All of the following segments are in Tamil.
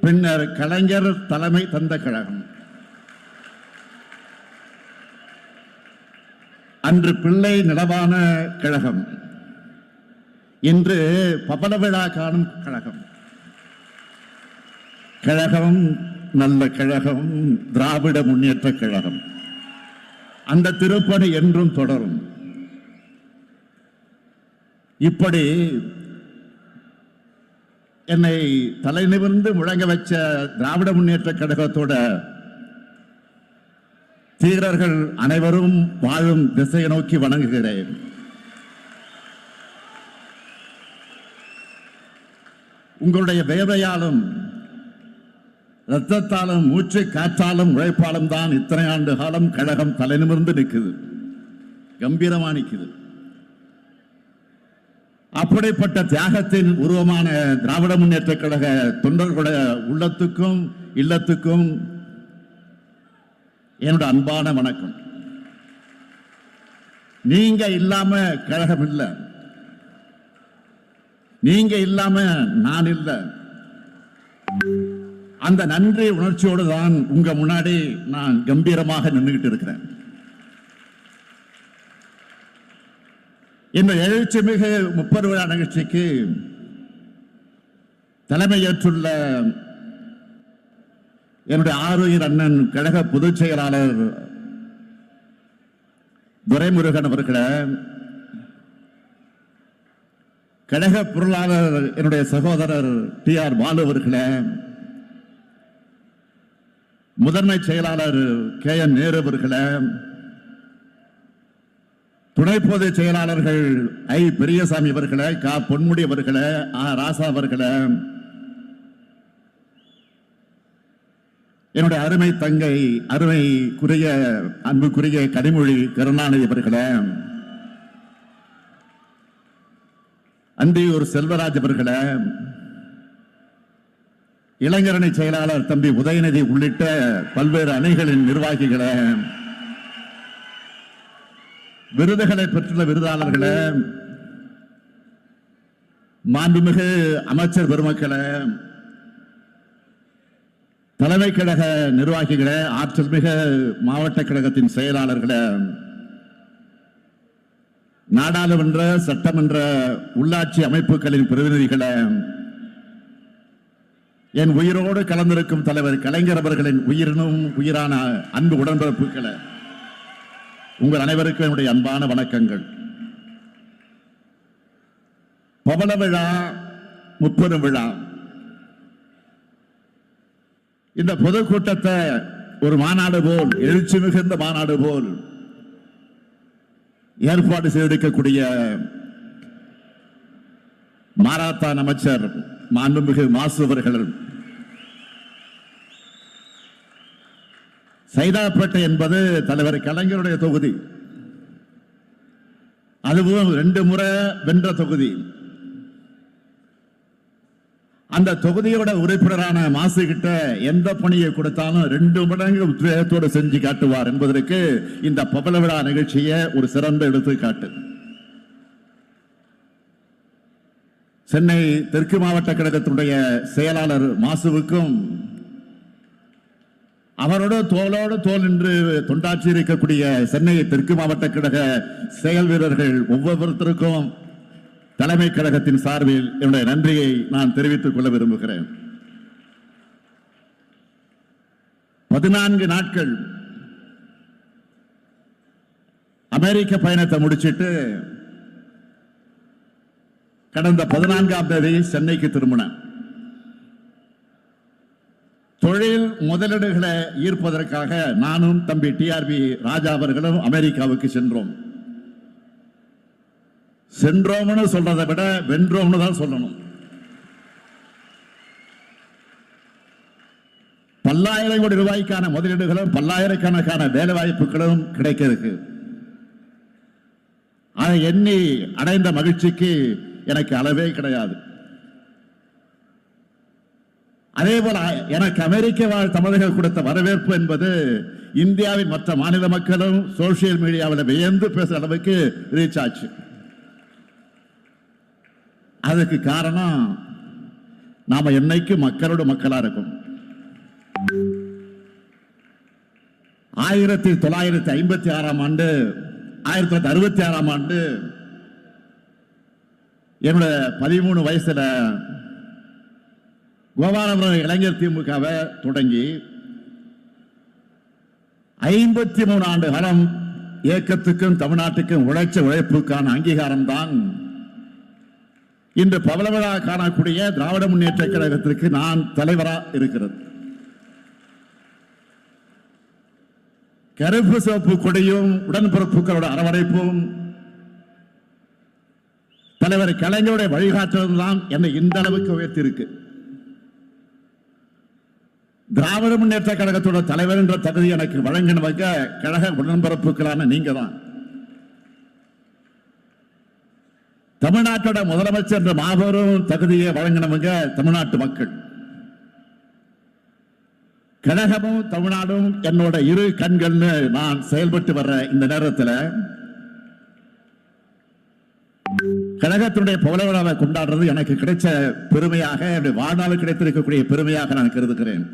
பின்னர் கலைஞர் தலைமை தந்த கழகம். அன்று பிள்ளை நிலவான கழகம். இன்று பபல விழா காணும் கழகம். கழகம் நல்ல கழகம் திராவிட முன்னேற்ற கழகம். அந்த திருப்பணி என்றும் தொடரும். இப்படி என்னை தலை நிமிர்ந்து முழங்க வச்ச திராவிட முன்னேற்ற கழகத்தோட தீரர்கள் அனைவரும் வாழும் திசையை நோக்கி வணங்குகிறேன். உங்களுடைய வேதையாலும் ரத்தத்தாலும் மூச்சு காற்றாலும் உழைப்பாலும் தான் இத்தனை ஆண்டு காலம் கழகம் தலை நிமிர்ந்து நிற்குது. கம்பீரமா நிற்குது. அப்படிப்பட்ட தியாகத்தின் உருவமான திராவிட முன்னேற்ற கழக தொண்டர்களுடைய உள்ளத்துக்கும் இல்லத்துக்கும் என்னோட அன்பான வணக்கம். நீங்க இல்லாம கழகம் இல்ல. நீங்க இல்லாம நான் இல்லை. அந்த நன்றி உணர்ச்சியோடு தான் உங்க முன்னாடி நான் கம்பீரமாக நின்றுகிட்டு இருக்கிறேன். இந்த எழுச்சிமிகு முப்பது விழா நிகழ்ச்சிக்கு தலைமையேற்றுள்ள என்னுடைய ஆறுயிர் அண்ணன் கழக பொதுச் செயலாளர் துரைமுருகன் அவர்களை கழக பொருளாளர் என்னுடைய சகோதரர் டி ஆர் பாலு அவர்களை முதன்மை செயலாளர் கே என் நேரு அவர்களை துணை பொதுச் செயலாளர்கள் ஐ பெரியசாமி அவர்களை கா பொன்முடி அவர்களை ஆ ராசா அவர்களை. என்னுடைய அருமை தங்கை அருமைக்குரிய அன்புக்குரிய கனிமொழி கருணாநிதி அவர்களே. அந்தியூர் செல்வராஜ் அவர்களே. இளைஞரணி செயலாளர் தம்பி உதயநிதி உள்ளிட்ட பல்வேறு அணிகளின் நிர்வாகிகளை. விருதுகளை பெற்றுள்ள விருதாளர்களே மாண்புமிகு அமைச்சர் பெருமக்களே தலைமை கழக நிர்வாகிகளே ஆற்றல் மிக மாவட்ட கழகத்தின் செயலாளர்களே நாடாளுமன்ற சட்டமன்ற உள்ளாட்சி அமைப்புகளின் பிரதிநிதிகளே என் உயிரோடு கலந்திருக்கும் தலைவர் கலைஞர் அவர்களின் உயிரினும் உயிரான அன்பு உடன்பிறப்புகளை உங்கள் அனைவருக்கும் என்னுடைய அன்பான வணக்கங்கள். பவள விழா முப்பது விழா. இந்த பொதுக்கூட்டத்தை ஒரு மாநாடு போல் எழுச்சி மிகுந்த மாநாடு போல் ஏற்பாடு செய்திருக்கக்கூடிய மாராத்தான் அமைச்சர் மாண்புமிகு மாசு சைதாப்பேட்டை என்பது தலைவர் கலைஞருடைய தொகுதி. அதுவும் ரெண்டு முறை வென்ற தொகுதி. அந்த தொகுதியோட உறுப்பினரான மாசு கிட்ட எந்த பணியை கொடுத்தாலும் ரெண்டு மடங்கு உத்வேகத்தோடு செஞ்சு காட்டுவார் என்பதற்கு இந்த பபல விழா நிகழ்ச்சியை ஒரு சிறந்த எடுத்துக்காட்டு. சென்னை தெற்கு மாவட்ட கழகத்தினுடைய செயலாளர் மாசுவுக்கும் அவரோட தோலோட தோல் நின்று தொண்டாற்றி இருக்கக்கூடிய சென்னை தெற்கு மாவட்ட கழக செயல் வீரர்கள் ஒவ்வொருத்தருக்கும் தலைமை கழகத்தின் சார்பில் என்னுடைய நன்றியை நான் தெரிவித்துக் கொள்ள விரும்புகிறேன். பதினான்கு நாட்கள் அமெரிக்க பயணத்தை முடிச்சிட்டு கடந்த பதினான்காம் தேதி சென்னைக்கு திரும்பினேன். முதலீடுகளை ஈர்ப்பதற்காக நானும் தம்பி டிஆர்பி ராஜா அவர்களும் அமெரிக்காவுக்கு சென்றோம். சென்றோம்னு சொல்றதை விட வென்றோம்னு தான் சொல்லணும். பல்லாயிரம் கோடி ரூபாய்க்கான முதலீடுகளும் பல்லாயிரக்கணக்கான வேலை வாய்ப்புகளும் கிடைக்க இருக்கு அதை எண்ணி அடைந்த மகிழ்ச்சிக்கு எனக்கு அளவே கிடையாது. அதே போல எனக்கு அமெரிக்க வாழ் தமிழர்கள் கொடுத்த வரவேற்பு என்பது இந்தியாவின் மற்ற மாநில மக்களும் சோசியல் மீடியாவில் வியந்து பேசுற அளவுக்கு ரீச் ஆச்சு. அதுக்கு காரணம் நாம என்னைக்கு மக்களோட மக்களா இருக்கும்? ஆயிரத்தி தொள்ளாயிரத்தி ஐம்பத்தி ஆறாம் ஆண்டு ஆயிரத்தி தொள்ளாயிரத்தி அறுபத்தி ஆறாம் ஆண்டு என்னோட பதிமூணு வயசுல கோபாலபுரம் இளைஞர் திமுகவை தொடங்கி ஐம்பத்தி மூணு ஆண்டு காலம் இயக்கத்துக்கும் தமிழ்நாட்டுக்கும் உழைச்ச உழைப்புக்கான அங்கீகாரம் தான் இன்று பவளவிழா காணக்கூடிய திராவிட முன்னேற்ற கழகத்திற்கு நான் தலைவராக இருக்கிறது கருப்பு சிவப்பு கொடியும் உடன்பிறப்புகளோட அரவணைப்பும் தலைவர் கலைஞருடைய வழிகாட்டுதல் தான் என்னை இந்த அளவுக்கு உயர்த்தியிருக்கு. திராவிட முன்னேற்ற கழகத்தோட தலைவர் என்ற தகுதி எனக்கு வழங்கினவங்க கழக உடன்பரப்புகளான நீங்க தான் தமிழ்நாட்டோட முதலமைச்சர் என்ற மாபெரும் தகுதியை வழங்கினவங்க தமிழ்நாட்டு மக்கள். கழகமும் தமிழ்நாடும் என்னோட இரு கண்கள்னு நான் செயல்பட்டு வர்ற இந்த நேரத்தில் கழகத்தினுடைய புகழ விழாவை கொண்டாடுறது எனக்கு கிடைச்ச பெருமையாக என்னுடைய வாழ்நாள் கிடைத்திருக்கக்கூடிய பெருமையாக நான் கருதுகிறேன்.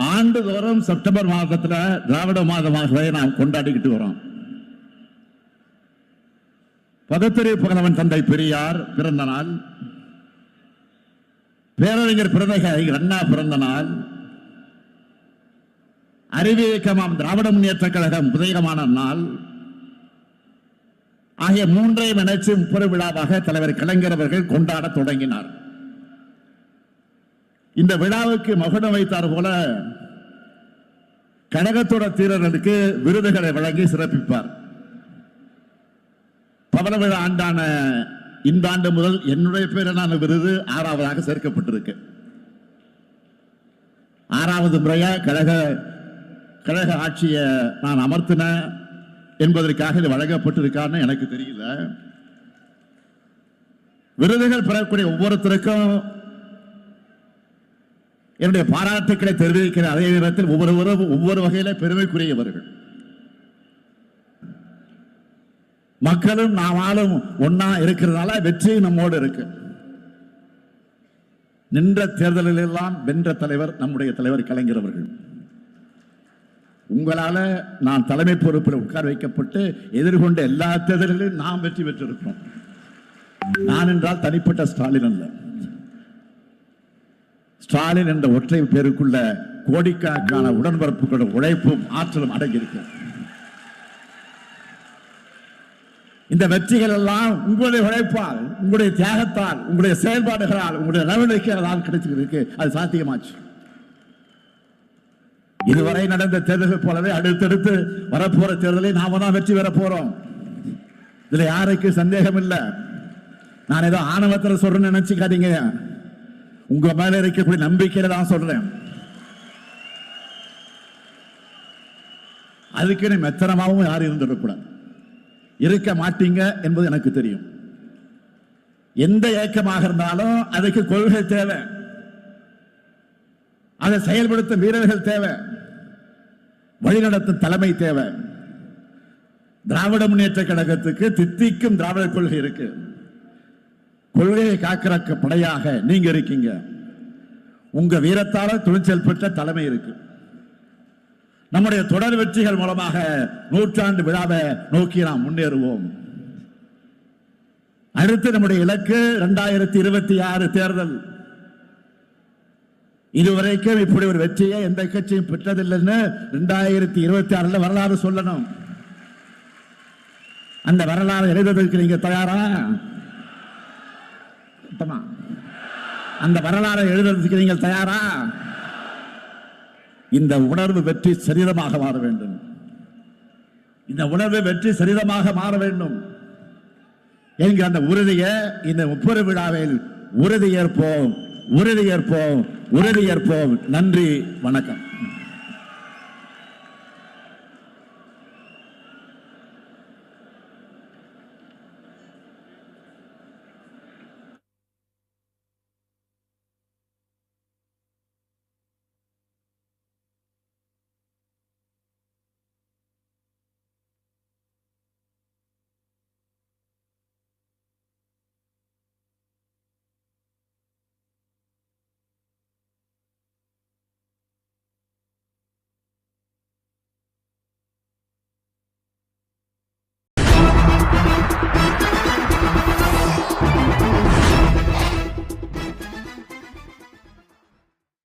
ஆண்டுதோறும் செப்டம்பர் மாதத்துல திராவிட மாதமாகவே நாம் கொண்டாடிக்கிட்டு வரோம். பதத்திரை புகழவன் தந்தை பெரியார் பிறந்த நாள். பேரறிஞர் பிறந்தகை அண்ணா பிறந்த நாள். அறிவு இயக்கமாம் திராவிட முன்னேற்ற கழகம் உதயமான நாள். ஆகிய மூன்றையும் இணைச்சு முப்பது விழாவாக தலைவர் கலைஞர் அவர்கள் கொண்டாட தொடங்கினார். இந்த விழாவுக்கு மகுடம் வைத்தார் போல கழகத்தோட தீரர்களுக்கு விருதுகளை வழங்கி சிறப்பிப்பார். பவன விழா ஆண்டான இந்த ஆண்டு முதல் என்னுடைய பேரிலான விருது ஆறாவதாக சேர்க்கப்பட்டிருக்கு. ஆறாவது முறையா கழக கழக ஆட்சியை நான் அமர்த்தின என்பதற்காக இது வழங்கப்பட்டிருக்கான்னு எனக்கு தெரியல. விருதுகள் பெறக்கூடிய ஒவ்வொருத்தருக்கும் என்னுடைய பாராட்டுக்களை தெரிவிக்கிற அதே நேரத்தில் ஒவ்வொருவரும் ஒவ்வொரு வகையில பெருமைக்குரியவர்கள். மக்களும் நாமாலும் ஒன்னா இருக்கிறதுனால வெற்றி நம்மோடு இருக்கு. நின்ற தேர்தலில் எல்லாம் வென்ற தலைவர் நம்முடைய தலைவர் கலைஞர் அவர்கள். உங்களால நான் தலைமை பொறுப்பில் உட்கார வைக்கப்பட்டு எதிர்கொண்ட எல்லா தேர்தல்களிலும் நாம் வெற்றி பெற்றிருக்கிறோம். நான் என்றால் தனிப்பட்ட ஸ்டாலின் அல்ல. ஸ்டாலின் என்ற ஒற்றை பேருக்குள்ள கோடிக்கணக்கான உடன்பரப்புகளும் உழைப்பும் ஆற்றலும் அடங்கியிருக்கு. இந்த வெற்றிகள் எல்லாம் உங்களுடைய உழைப்பால் உங்களுடைய தியாகத்தால் உங்களுடைய செயல்பாடுகளால் உங்களுடைய நடவடிக்கைகளால் கிடைச்சிருக்கு. அது சாத்தியமாச்சு. இதுவரை நடந்த தேர்தல்கள் போலவே அடுத்தடுத்து வரப்போற தேர்தலை நாம தான் வெற்றி பெற போறோம். இதுல யாருக்கு சந்தேகம் இல்லை நான் ஏதோ ஆணவத்தில் சொல்றேன்னு நினைச்சுக்காதீங்க. உங்க மேல இருக்கக்கூடிய நம்பிக்கையில தான் சொல்றேன். அதுக்கு மெத்தனமாகவும் யாரும் இருந்துடக்கூடாது இருக்க மாட்டீங்க என்பது எனக்கு தெரியும். எந்த ஏக்கமாக இருந்தாலும் அதுக்கு கொள்கை தேவை. அதை செயல்படுத்தும் வீரர்கள் தேவை. வழிநடத்தும் தலைமை தேவை. திராவிட முன்னேற்ற கழகத்துக்கு தித்திக்கும் திராவிட கொள்கை இருக்கு. கொள்கையை காக்கிற படையாக நீங்க இருக்கீங்க. உங்க வீரத்தால துணிச்சல் பெற்ற தலைமை இருக்கு. நம்முடைய தொடர் வெற்றிகள் மூலமாக நூற்றாண்டு விழாவை நோக்கி நாம் முன்னேறுவோம். அடுத்து நம்முடைய இலக்கு இரண்டாயிரத்தி இருபத்தி ஆறு தேர்தல். இதுவரைக்கும் இப்படி ஒரு வெற்றியை எந்த கட்சியும் பெற்றதில்லைன்னு இரண்டாயிரத்தி இருபத்தி ஆறுல வரலாறு சொல்லணும். அந்த வரலாறு எழுதுவதற்கு நீங்க தயாரா? சுத்தமா. அந்த வரலாறை எழுதுறதுக்கு நீங்கள் தயாரா? இந்த உணர்வு வெற்றி சரீரமாக மாற வேண்டும். இந்த உணர்வு வெற்றி சரீரமாக மாற வேண்டும். என்கிற அந்த உறுதியை இந்த முப்பது விழாவில் உறுதியேற்போம் உறுதியேற்போம் உறுதியேற்போம். நன்றி வணக்கம்.